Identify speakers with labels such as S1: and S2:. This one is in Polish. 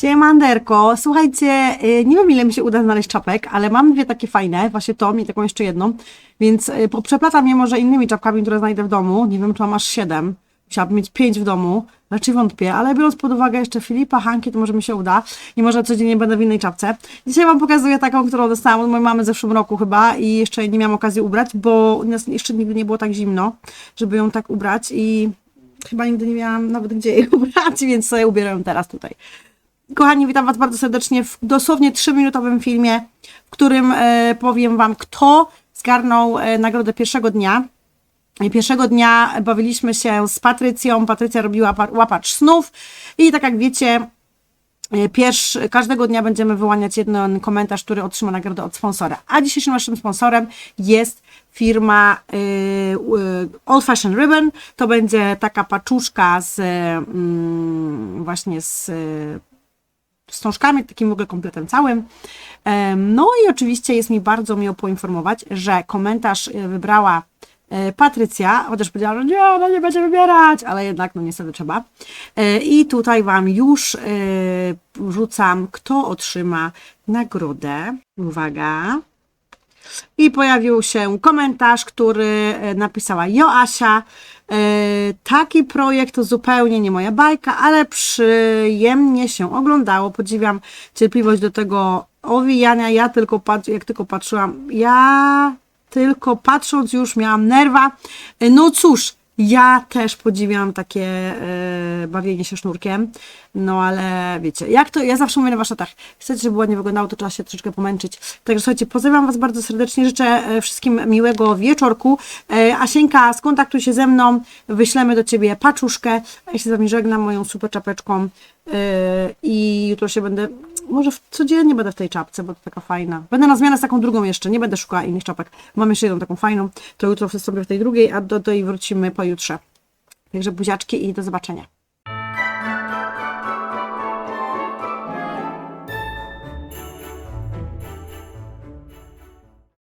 S1: Siemanderko, słuchajcie, y, nie wiem ile mi się uda znaleźć czapek, ale mam dwie takie fajne, właśnie to i taką jeszcze jedną, więc y, przeplatam je może innymi czapkami, które znajdę w domu, nie wiem czy mam aż siedem, chciałabym mieć pięć w domu, raczej wątpię, ale biorąc pod uwagę jeszcze Filipa, Hanki, to może mi się uda i może codziennie będę w innej czapce. Dzisiaj Wam pokazuję taką, którą dostałam od mojej mamy w zeszłym roku chyba i jeszcze nie miałam okazji ubrać, bo u nas jeszcze nigdy nie było tak zimno, żeby ją tak ubrać i chyba nigdy nie miałam nawet gdzie jej ubrać, więc sobie ubieram teraz tutaj. Kochani, witam Was bardzo serdecznie w dosłownie 3-minutowym filmie, w którym e, powiem Wam, kto zgarnął e, nagrodę pierwszego dnia. I Pierwszego dnia bawiliśmy się z Patrycją. Patrycja robiła pa- łapacz snów i tak jak wiecie, e, pierwszy, każdego dnia będziemy wyłaniać jeden komentarz, który otrzyma nagrodę od sponsora. A dzisiejszym naszym sponsorem jest firma y, y, Old Fashion Ribbon. To będzie taka paczuszka z mm, właśnie z y, wstążkami, takim w ogóle kompletem całym. No i oczywiście jest mi bardzo miło poinformować, że komentarz e, wybrała e, Patrycja, chociaż powiedziała, że nie, ona nie będzie wybierać, ale jednak no niestety trzeba. E, I tutaj Wam już rzucam, kto otrzyma nagrodę. Uwaga. I pojawił się komentarz, który e, napisała Joasia. E, Taki projekt to zupełnie nie moja bajka, ale przyjemnie się oglądało. Podziwiam cierpliwość do tego owijania. Ja tylko jak tylko patrzyłam, ja tylko patrząc już miałam nerwa. E, No cóż, ja też podziwiam takie e, bawienie się sznurkiem, no ale wiecie, jak to, ja zawsze mówię na warsztatach, chcecie, żeby ładnie wyglądało, to trzeba się troszeczkę pomęczyć. Także słuchajcie, pozdrawiam Was bardzo serdecznie, życzę e, wszystkim miłego wieczorku. E, Asieńka, skontaktuj się ze mną, wyślemy do Ciebie paczuszkę, ja się z Wami żegnam moją super czapeczką e, i jutro się będę, może w, codziennie będę w tej czapce, bo to taka fajna. Będę na zmianę z taką drugą jeszcze, nie będę szukała innych czapek. Mam jeszcze jedną taką fajną, to jutro sobie w tej drugiej, a do tej wrócimy pojutrze. Także buziaczki i do zobaczenia.